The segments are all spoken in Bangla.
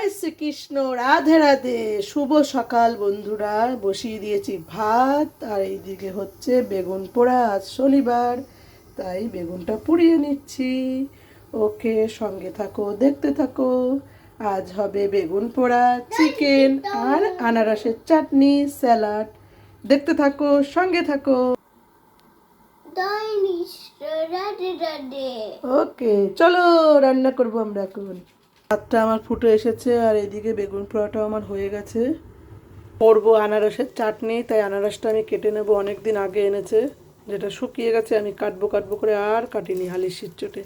জয় শ্রীকৃষ্ণ রাধে রাধে। শুভ সকাল বন্ধুরা। বসিয়ে দিয়েছি ভাত আর এইদিকে হচ্ছে বেগুন পোড়া আজ শনিবার তাই বেগুনটা পুড়িয়ে নিচ্ছি। ওকে সঙ্গে থাকো দেখতে থাকো। আজ হবে বেগুন পোড়া চিকেন আর আনারসের চাটনি স্যালাড। দেখতে থাকো সঙ্গে থাকো। ওকে চলো রান্না করব আমরা এখন। ভাতটা আমার ফুটে এসেছে আর এদিকে বেগুন পোড়াটাও আমার হয়ে গেছে। করব আনারসের চাটনি, তাই আনারসটা আমি কেটে নেব অনেক দিন আগে এনেছে। যেটা শুকিয়ে গেছে আমি কাটবো কাটবো করে আর কাটিনি হালির চোটে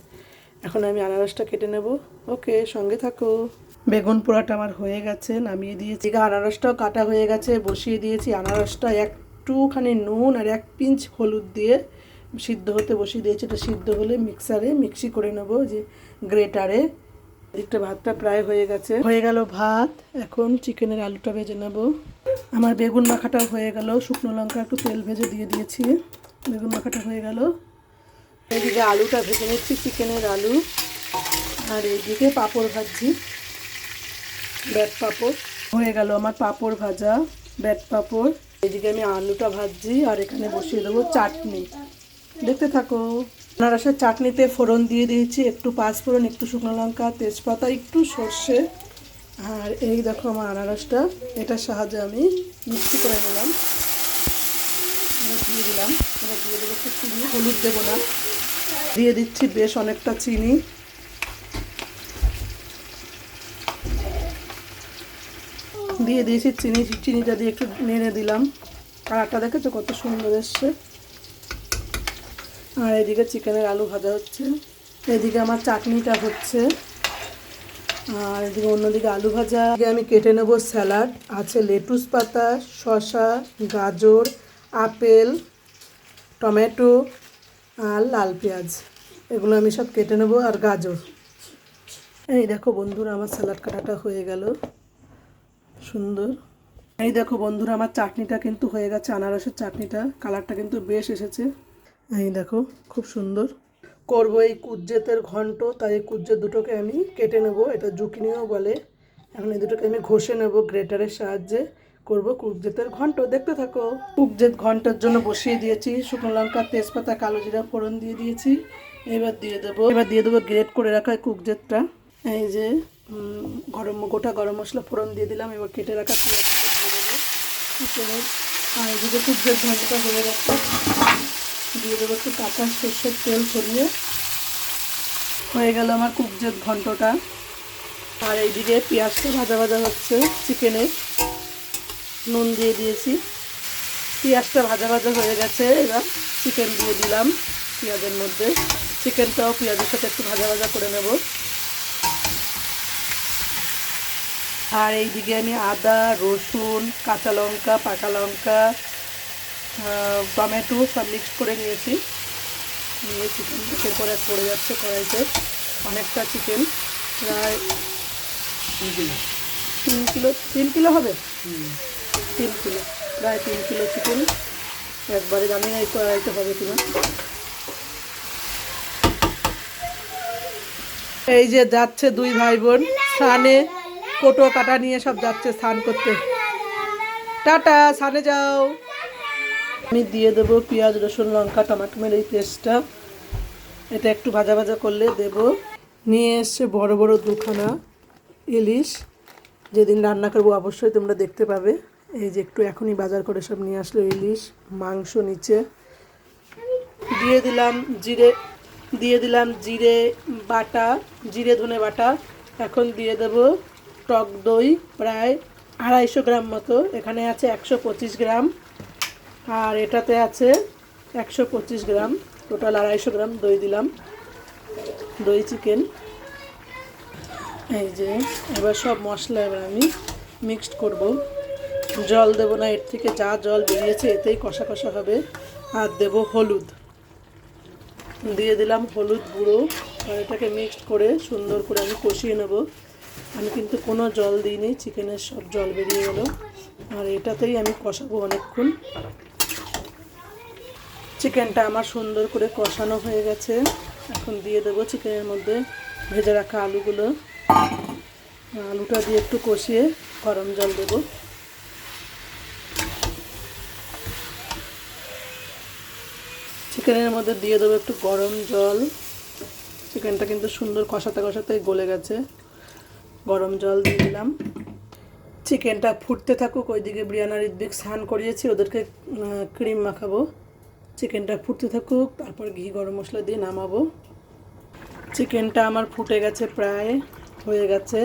এখন আমি আনারসটা কেটে নেব। ওকে, সঙ্গে থাকো। বেগুন পোড়াটা আমার হয়ে গেছে, নামিয়ে দিয়েছি। আনারসটাও কাটা হয়ে গেছে, বসিয়ে দিয়েছি। আনারসটা একটুখানি নুন আর এক পিঞ্চ হলুদ দিয়ে সিদ্ধ হতে বসিয়ে দিয়েছি। এটা সিদ্ধ হলে মিক্সারে মিক্সি করে নেব যে গ্রেটারে। এদিকটা ভাতটা প্রায় হয়ে গেছে। হয়ে গেল ভাত। এখন চিকেনের আলুটা ভেজে নেব। আমার বেগুন মাখাটা হয়ে গেল। শুকনো লঙ্কা একটু তেল ভেজে দিয়ে দিয়েছি। বেগুন মাখাটা হয়ে গেল। এদিকে আলুটা ভেজে নিচ্ছি, চিকেনের আলু। আর এইদিকে পাঁপড় ভাজছি। ব্যাট পাঁপড়। হয়ে গেল আমার পাঁপড় ভাজা, ব্যাট পাঁপড়। এদিকে আমি আলুটা ভাজছি আর এখানে বসিয়ে দেবো চাটনি। দেখতে থাকো। আনারসের চাটনিতে ফোড়ন দিয়ে দিয়েছি, একটু পাঁচফোড়ন একটু শুকনো লঙ্কা, তেজপাতা, একটু সর্ষে। আর এই দেখো আমার আনারসটা, এটার সাহায্যে আমি মিক্সি করে নিলাম। দিয়ে দিলাম, এবার দিয়ে দেবো একটু চিনি, হলুদ দেবো না। দিয়ে দিচ্ছি বেশ অনেকটা চিনি। দিয়ে দিয়েছি চিনি, চিনিটা দিয়ে একটু নেড়ে দিলাম। আর কালারটা দেখেছ কত সুন্দর এসছে? আর এদিকে চিকেনের আলু ভাজা হচ্ছে। এদিকে আমার চাটনিটা হচ্ছে। আর এদিকে অন্যদিকে আলু ভাজা। আমি কেটে নেব স্যালাড। আছে লেটুস পাতা, শসা, গাজর, আপেল, টমেটো আর লাল পেঁয়াজ। এগুলো আমি সব কেটে নেব আর গাজর। এই দেখো বন্ধুরা, আমার স্যালাড কাটাটা হয়ে গেল। সুন্দর। এই দেখো বন্ধুরা, আমার চাটনিটা কিন্তু হয়ে গেছে, আনারসের চাটনিটা। কালারটা কিন্তু বেশ এসেছে। এই দেখো, খুব সুন্দর। করব এই কুজ্জেতের ঘন্ট, তাই এই দুটোকে আমি কেটে নেব, এটা জুকিনিও বলে। এখন এই দুটোকে আমি ঘষে নেব গ্রেটারের সাহায্যে। করব কুকজেতের ঘন্ট, দেখতে থাকো। কুকজেত ঘণ্টার জন্য বসিয়ে দিয়েছি, শুকনো লঙ্কা, তেজপাতা, কালো জিরা, ফোড়ন দিয়ে দিয়েছি। এবার দিয়ে দেবো, এবার দিয়ে দেবো গ্রেট করে রাখা কুকজেতটা এই যে গরম, গোটা গরম মশলা, ফোড়ন দিয়ে দিলাম, এবার কেটে রাখা পেঁয়াজ দিয়ে দেবো। আর কুকজেত ঘন্টটা হয়ে গেছে দিয়ে দেবো একটু কাঁচা সর্ষের তেল ছড়িয়ে। হয়ে গেল আমার কুকজের ঘন্টটা আর এইদিকে পেঁয়াজটা ভাজা ভাজা হচ্ছে চিকেনের নুন দিয়ে দিয়েছি। পেঁয়াজটা ভাজা ভাজা হয়ে গেছে, এবার চিকেন দিয়ে দিলাম পেঁয়াজের মধ্যে। চিকেনটাও পেঁয়াজের সাথে একটু ভাজা ভাজা করে নেব। আর এইদিকে আমি আদা, রসুন, কাঁচা লঙ্কা, পাকা লঙ্কা টমেটো সব মিক্স করে নিয়েছি। নিয়ে চিকেন একের পর এক পড়ে যাচ্ছে কড়াইতে। অনেকটা চিকেন প্রায় তিন কিলো। তিন কিলো হবে? তিন কিলো প্রায় তিন কিলো চিকেন একবারে জানি না এই কড়াইতে হবে কিনা। এই যে যাচ্ছে দুই ভাই বোন স্নানে কোটো কাটা নিয়ে সব যাচ্ছে স্নান করতে। টাটা স্নানে যাও। আমি দিয়ে দেবো পেঁয়াজ, রসুন, লঙ্কা টমেটোমের এই পেস্টটা। এটা একটু ভাজা ভাজা করলে দেব। নিয়ে এসছে বড় বড় দুখানা ইলিশ। যেদিন রান্না করব অবশ্যই তোমরা দেখতে পাবে। এই যে একটু এখনই বাজার করে সব নিয়ে আসলো ইলিশ, মাংস নিচে। দিয়ে দিলাম জিরে, দিয়ে দিলাম জিরে বাটা, জিরে ধনে বাটা। এখন দিয়ে দেব টক দই, প্রায় আড়াইশো গ্রাম মতো। এখানে আছে একশো পঁচিশ গ্রাম। আর এটাতে আছে একশো পঁচিশ গ্রাম, টোটাল আড়াইশো গ্রাম দই দিলাম, দই চিকেন। এই যে, এবার সব মশলা এবার আমি মিক্সড করব। জল দেব না, এর থেকে যা জল বেরিয়েছে এতেই কষা কষা হবে। আর দেব হলুদ। দিয়ে দিলাম হলুদ গুঁড়ো, আর এটাকে মিক্সড করে সুন্দর করে আমি কষিয়ে নেব। আমি কিন্তু কোনো জল দিইনি, চিকেনের সব জল বেরিয়ে গেল। আর এটাতেই আমি কষাবো অনেকক্ষণ। চিকেনটা আমার সুন্দর করে কষানো হয়ে গেছে। এখন দিয়ে দেবো চিকেনের মধ্যে ভেজে রাখা আলুগুলো। আলুটা দিয়ে একটু কষিয়ে গরম জল দেবো। চিকেনের মধ্যে দিয়ে দেবো একটু গরম জল। চিকেনটা কিন্তু সুন্দর কষাতে কষাতে গলে গেছে। গরম জল দিয়ে দিলাম। চিকেনটা ফুটতে থাকুক, ওইদিকে বিরিয়ানার ইদবিক স্নান করিয়েছি, ওদেরকে ক্রিম মাখাবো। চিকেনটা ফুটতে থাকুক, তারপর ঘি গরম মশলা দিয়ে নামাবো। চিকেনটা আমার ফুটে গেছে প্রায়, হয়ে গেছে।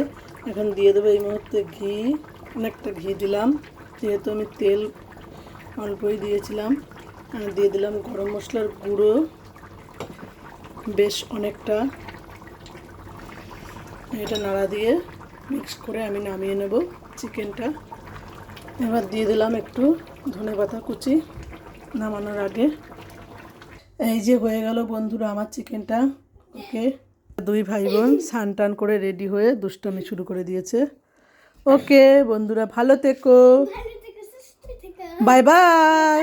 এখন দিয়ে দেবো এই মুহূর্তে ঘি, অনেকটা ঘি দিলাম। যেহেতু আমি তেল অল্পই দিয়েছিলাম দিয়ে দিলাম গরম মশলার গুঁড়ো। বেশ অনেকটা। এটা নাড়া দিয়ে মিক্স করে আমি নামিয়ে নেব চিকেনটা। এবার দিয়ে দিলাম একটু ধনে পাতা কুচি। নামানোর আগে। এই যে হয়ে গেল বন্ধুরা আমার চিকেনটা। ওকে। দুই ভাই বোন স্নান টান করে রেডি হয়ে দুষ্টামি শুরু করে দিয়েছে। ওকে বন্ধুরা ভালো থেকো। Bye bye.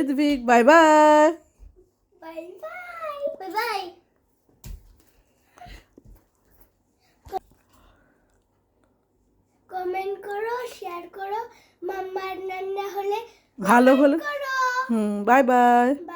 Ritwik bye bye. Comment করো শেয়ার করো। মাম্মার রান্না হলে ভালো হলো হুম বাই বাই বাই বাই